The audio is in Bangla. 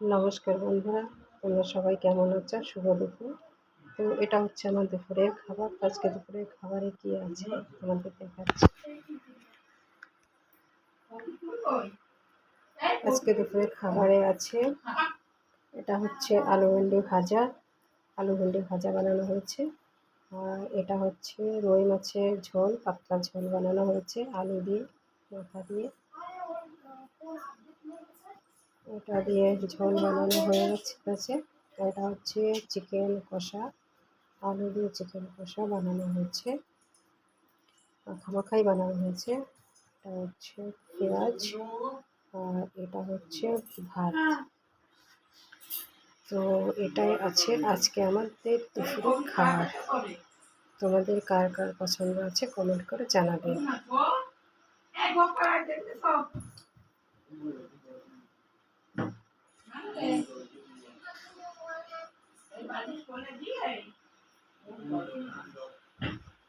নমস্কার বন্ধুরা, তোমরা সবাই কেমন আছো? শুভ দুপুর। তো এটা হচ্ছে আমার দুপুরের খাবার। আজকে দুপুরের খাবারে কি আছে তোমাদের দেখাচ্ছি। আজকে দুপুরের খাবারে আছে, এটা হচ্ছে আলু ভেন্ডি ভাজা। আলু ভেন্ডি ভাজা বানানো হয়েছে। আর এটা হচ্ছে রুই মাছের ঝোল, পাতলা ঝোল বানানো হয়েছে, আলু দিয়ে, মাথা দিয়ে। এটা দিয়ে ঝোল বানানো হয়ে গেছে এটা হচ্ছে চিকেন কষা, আলু দিয়ে চিকেন কষা বানানো হয়েছে। মাখামাখাই বানানো হয়েছে। এটা হচ্ছে পেঁয়াজ আর এটা হচ্ছে ভাত। তো এটাই আছে আজকে আমাদের দুপুরের খাবার। তোমাদের কার কার পছন্দ আছে কমেন্ট করে জানাবে। দিয়ে